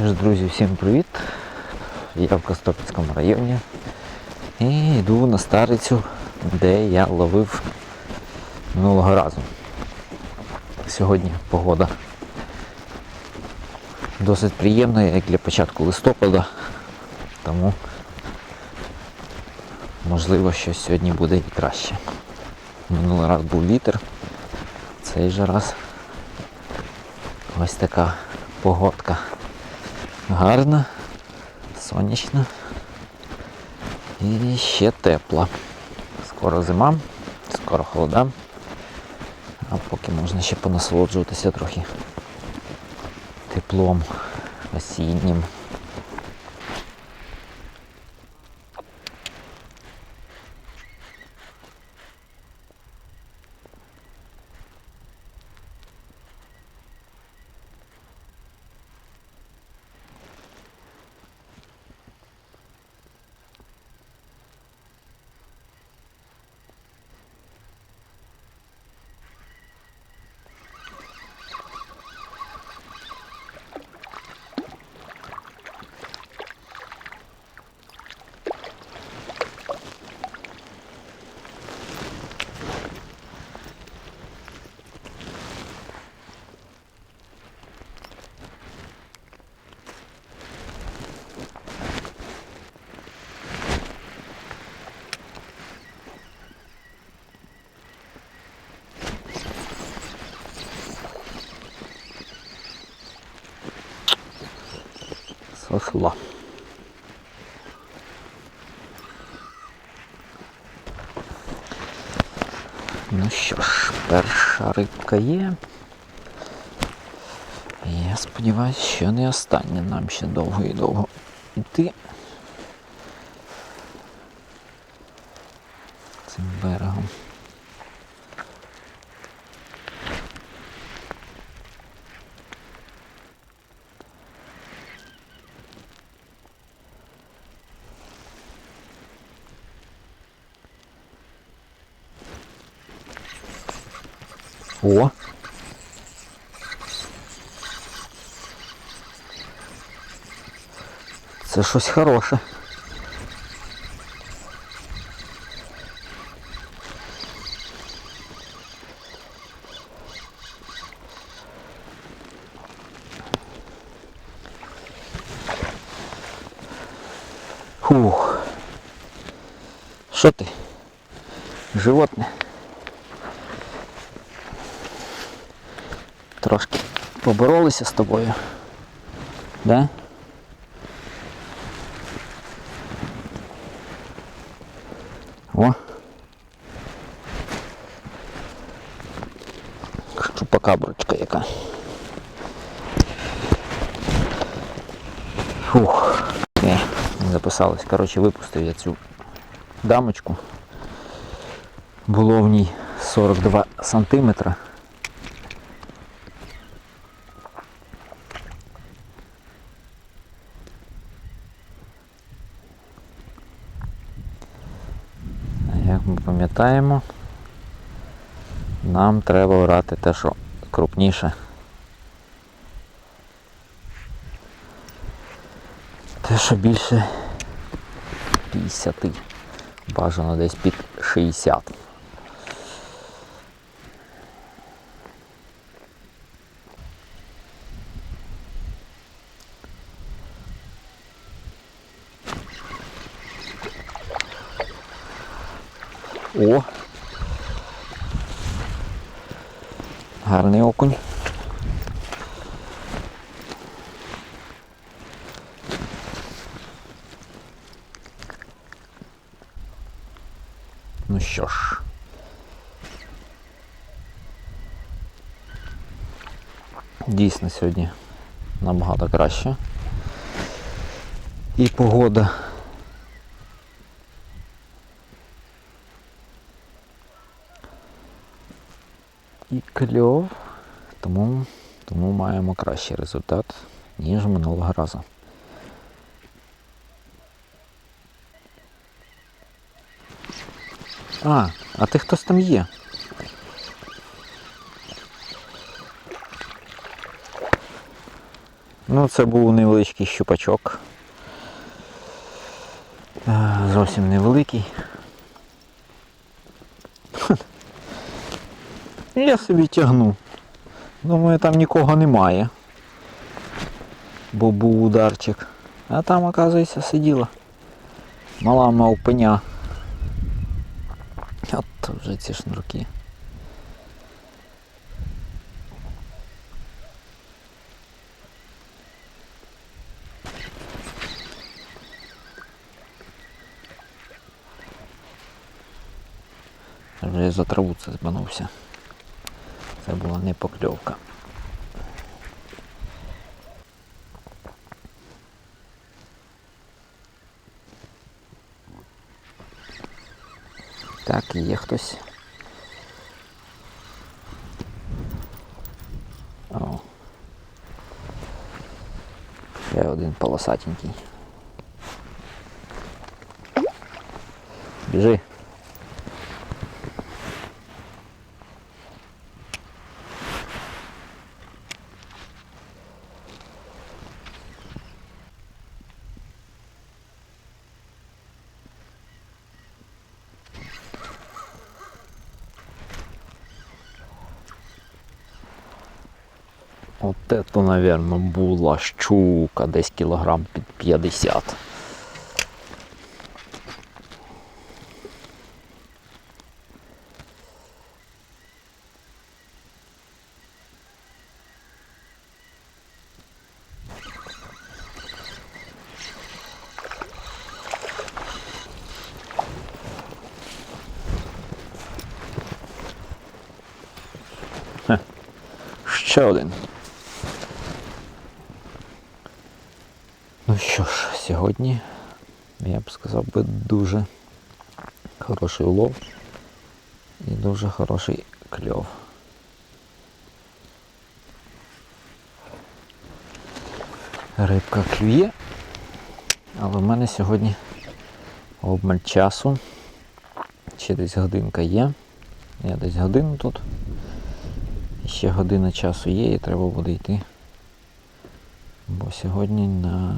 Що ж, друзі, всім привіт! Я в Костопільському районі і йду на старицю, де я ловив минулого разу. Сьогодні погода досить приємна, як для початку листопада, тому можливо, що сьогодні буде і краще. Минулий раз був вітер, цей же раз ось така погодка. Гарна, сонячна і ще тепла. Скоро зима, скоро холода, а поки можна ще понасолоджуватися трохи теплом осіннім. Сохла. Ну що ж, перша рибка є. Я сподіваюся, що не остання. Нам ще довго і довго йти. О! Це щось хороше. Фух. Що ти? Животне. Поборолися з тобою. Да? О. Чупакаброчка яка. Фух. Не, записалось. Коротше, випустив я цю дамочку. Було в ній 42 сантиметра. Як пам'ятаємо, нам треба брати те, що крупніше. Те, що більше 50. Бажано десь під 60. О! Гарний окунь. Ну що ж. Дійсно сьогодні набагато краще. І погода кльов, тому, тому маємо кращий результат, ніж минулого разу. А, а ти хтось там є? Ну, це був невеличкий щупачок. Е, Зовсім невеликий. Я собі тягну. Думаю, там нікого немає. Бо був ударчик. А там, оказується, сиділа. Мала мавпеня. От вже ці шнурки. Вже я за траву це збанувся. Це була не покльовка. Так, є хтось. О. Ще один полосатенький. Біжи. От это, наверно, була щука, десь кілограм під 50. Ще один. Ну що ж, сьогодні, я б сказав би, дуже хороший улов і дуже хороший кльов. Рибка клює, але в мене сьогодні обмаль часу. Ще десь годинка є. Я десь годину тут. Ще година часу є і треба буде йти. Сьогодні на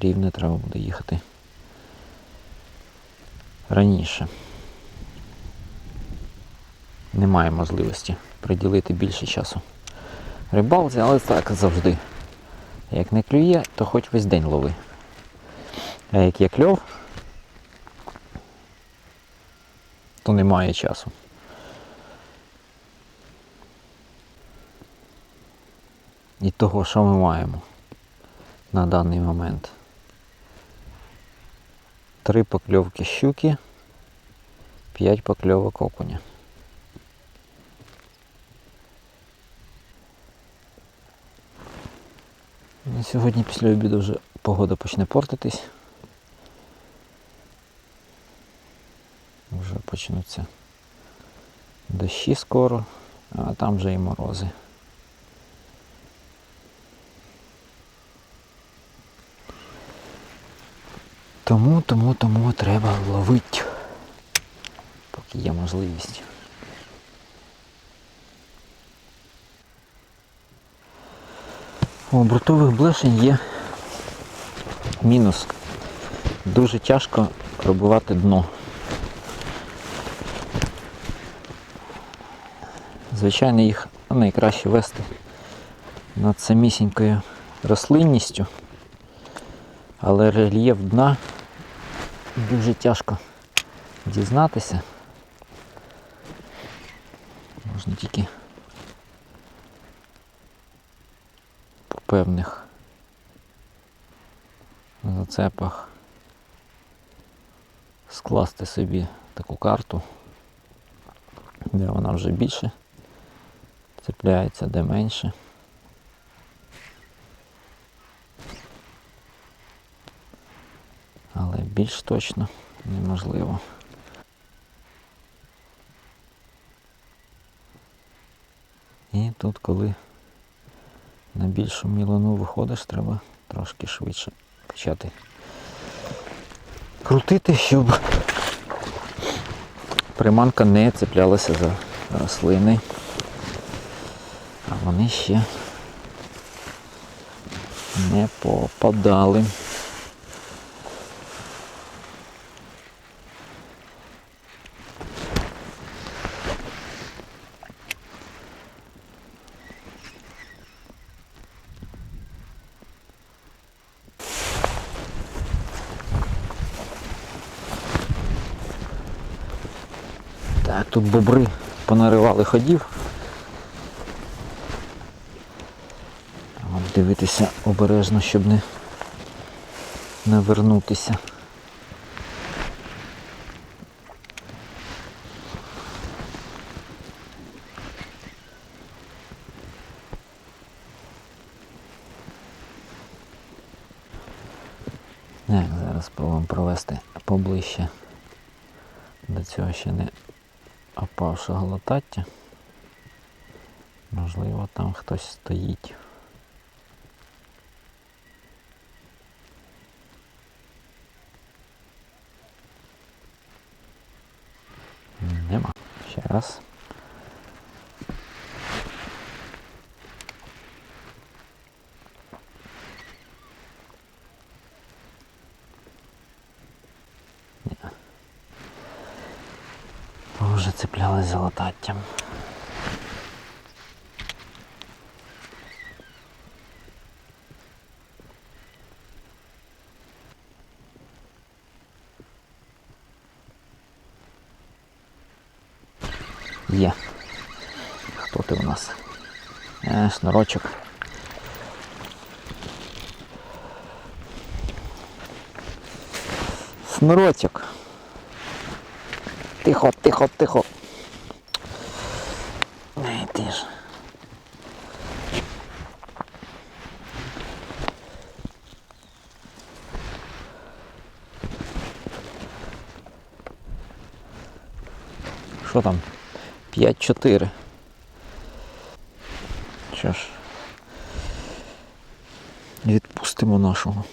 рівне треба буде їхати раніше. Немає можливості приділити більше часу рибалці, але так завжди. Як не клює, то хоч весь день лови. А як є кльов, то немає часу. І того, що ми маємо на даний момент. Три покльовки щуки, п'ять покльовок окуня. На сьогодні після обіду вже погода почне портитись. Вже почнуться дощі скоро, а там вже і морози. Тому, тому, тому треба ловити, поки є можливість. У брутових блешень є мінус. Дуже тяжко пробувати дно. Звичайно, їх найкраще вести над самісінькою рослинністю, але рельєф дна дуже тяжко дізнатися. Можна тільки по певних зацепах скласти собі таку карту, де вона вже більше цепляється, де менше. Але більш точно неможливо. І тут, коли на більшу мілину виходиш, треба трошки швидше почати крутити, щоб приманка не цеплялася за рослини. А вони ще Не попадали. Так, тут бобри понаривали ходів. Дивитися обережно, щоб не навернутися. Так, зараз спробуємо провести поближче до цього ще не опавшого латаття. Можливо, там хтось стоїть. Нема. Ще раз. Ні. Вже цеплялись за лататтям. Є. Хто ти у нас? Е, шнурочок. Шнурочок. Тихо, тихо, тихо. Ей, ти ж. Що там? 5-4. Що. Відпустимо нашого.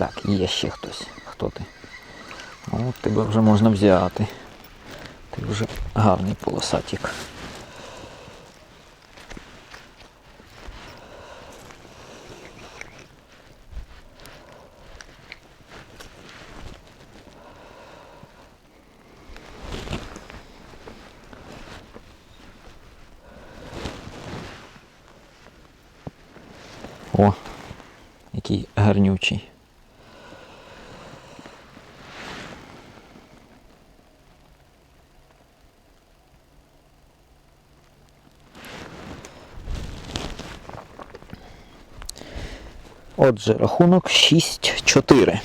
Так, є ще хтось. Хто ти? О, тебе вже можна взяти. Ти вже гарний полосатик. О, який гарнючий. Отже, рахунок 6-4.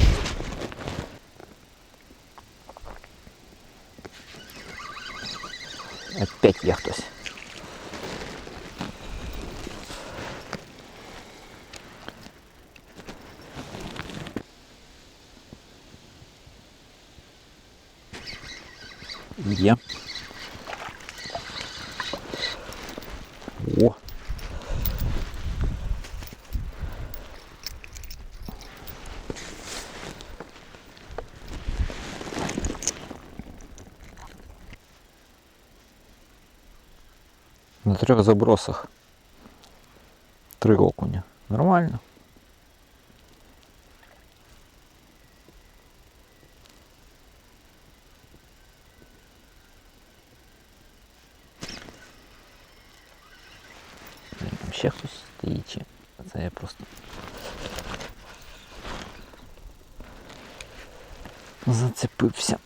Опять є хтось. Є. О. На трьох забросах. Три окуня. Нормально. Там ще хтось стоїть. чи Це я просто. Зацепився.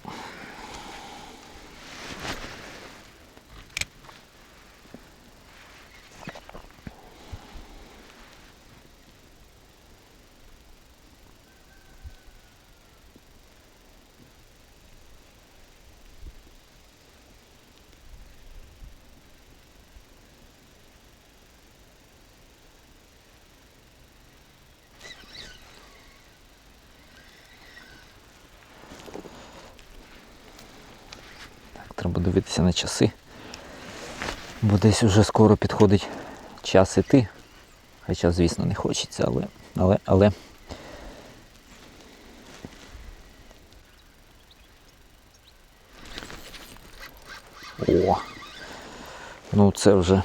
Треба дивитися на часи. Бо десь уже скоро підходить час іти. Хоча, звісно, не хочеться, але. але, але. О! Ну це вже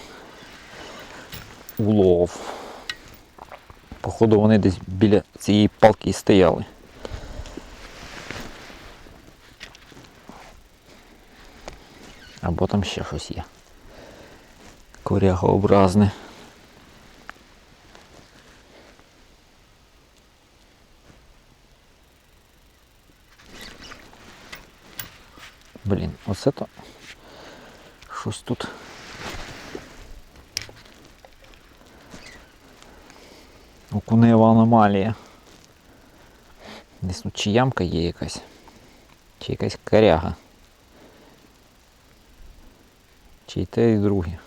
улов. Походу вони десь біля цієї палки і стояли. Або там ще щось є. Корягообразне. Блін, оце то щось тут. Окунева аномалія. Десь тут чи ямка є якась, чи якась коряга. Чи й те, і друге.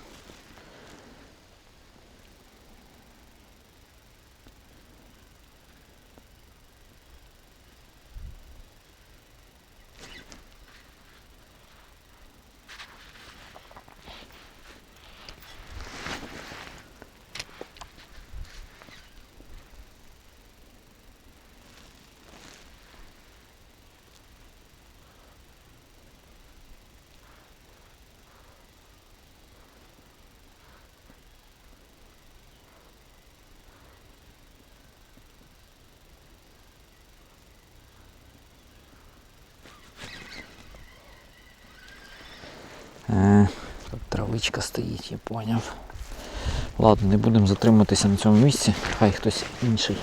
Е, тут травичка стоїть, я поняв. Ладно, не будемо затримуватися на цьому місці, хай хтось інший.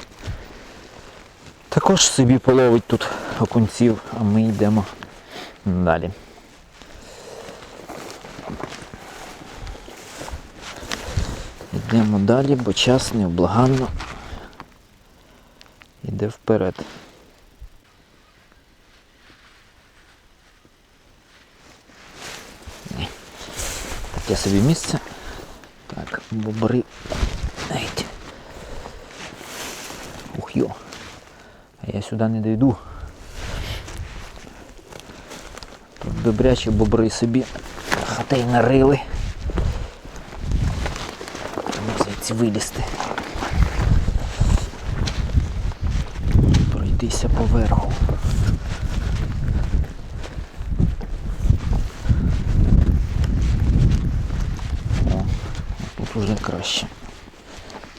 Також собі половить тут окунців, а ми йдемо далі. Йдемо далі, бо час невблаганно йде вперед. Таке собі місце. Так, бобри. Геть. Ух йо. А я сюди не дойду. Тут добрячі бобри собі хатей нарили. Треба звідси вилізти. Пройтися поверху. Уже краще.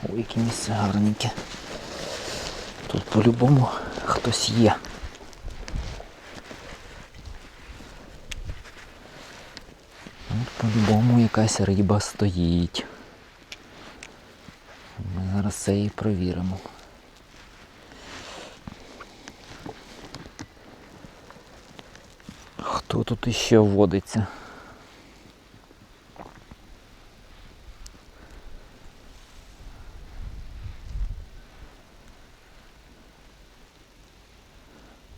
Ой, яке місце гарненьке. Тут по-любому хтось є. Тут по-любому якась риба стоїть. Ми зараз це і провіримо. Хто тут іще водиться?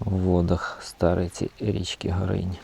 в водах стариці річки Горинь.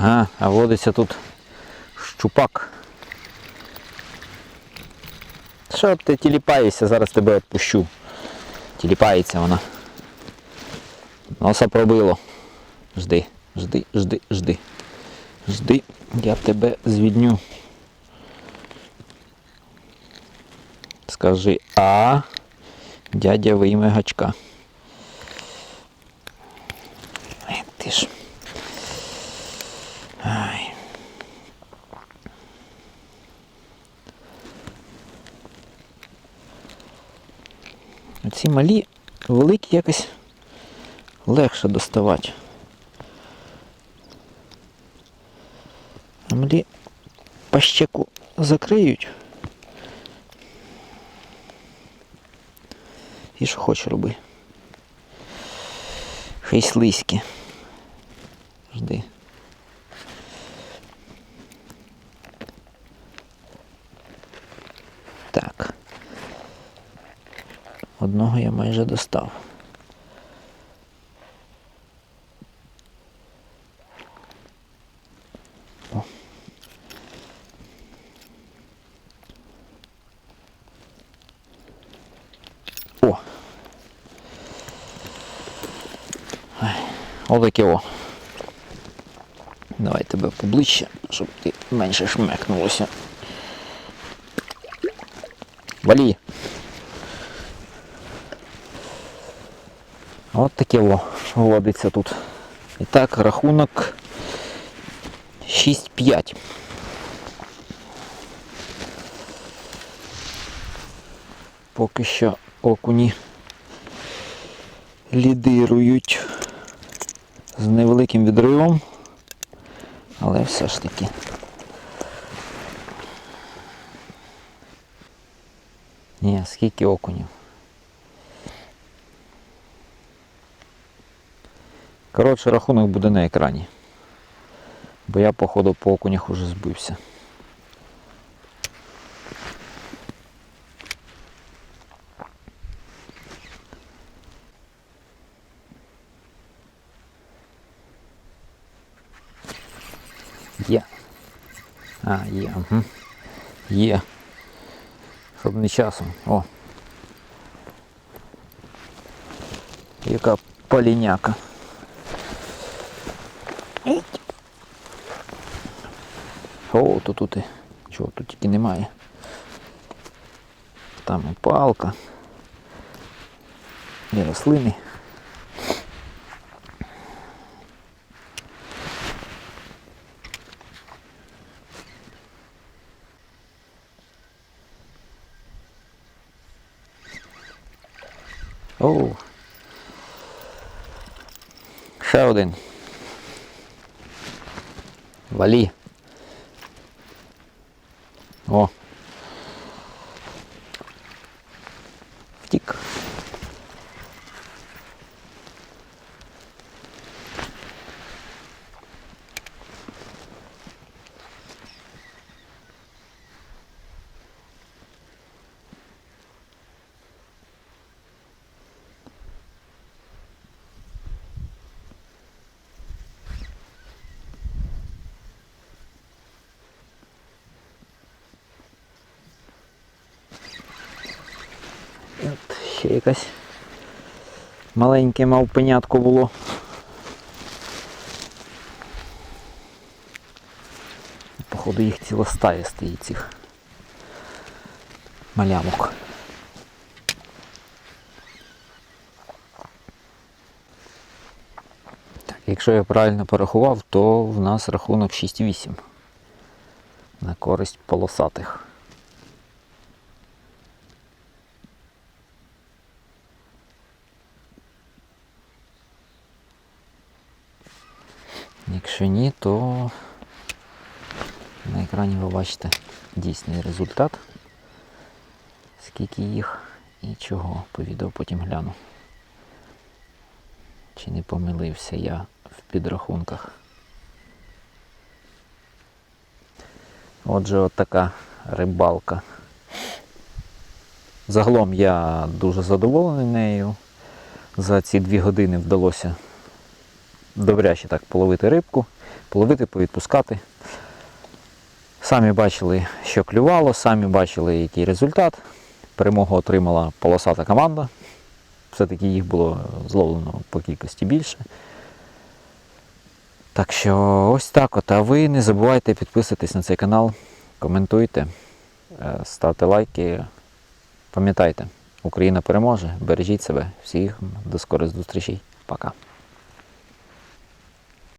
Ага, а водиться тут щупак. Що ти тіліпаєшся, зараз тебе відпущу. Тіліпається вона. Носа пробило. Жди, жди, жди, жди. Жди, я тебе звідню. Скажи А. Дядя вийме гачка. Ці малі, великі якось легше доставати. А Малі пащеку закриють. І що хоче роби. Хай слизькі. Жди. Одного я майже достав. О. О. Отаке о. Давай тебе поближче, щоб ти менше шмекнулося. Валі. От таке о водиться тут. І так, рахунок 6-5. Поки що окуні лідирують з невеликим відривом, але все ж таки. Ні, скільки окунів? Коротше, рахунок буде на екрані. Бо я, походу, по окунях уже збився. Є. А, є. Угу. Є. Щоб не часом. О. Яка поліняка. О, то тут і. Чого тут тільки немає. Там і палка. І рослини. Оу. Ще один. Валі. О. Втік. От ще якась маленьке мавпенятко було. Походу їх ціла стая стоїть цих малямок. Так, якщо я правильно порахував, то в нас рахунок 6-8 на користь полосатих. Якщо ні, то на екрані ви бачите дійсний результат. Скільки їх і чого. По відео потім гляну. Чи не помилився я в підрахунках. Отже, от така рибалка. Загалом я дуже задоволений нею. За ці дві години вдалося добряче так половити рибку, половити, повідпускати. Самі бачили, що клювало, самі бачили, який результат. Перемогу отримала полосата команда. Все-таки їх було зловлено по кількості більше. Так що ось так от. А ви не забувайте підписуватись на цей канал, коментуйте, е, ставте лайки. Пам'ятайте, Україна переможе, бережіть себе. Всіх до скорих зустрічей. Пока.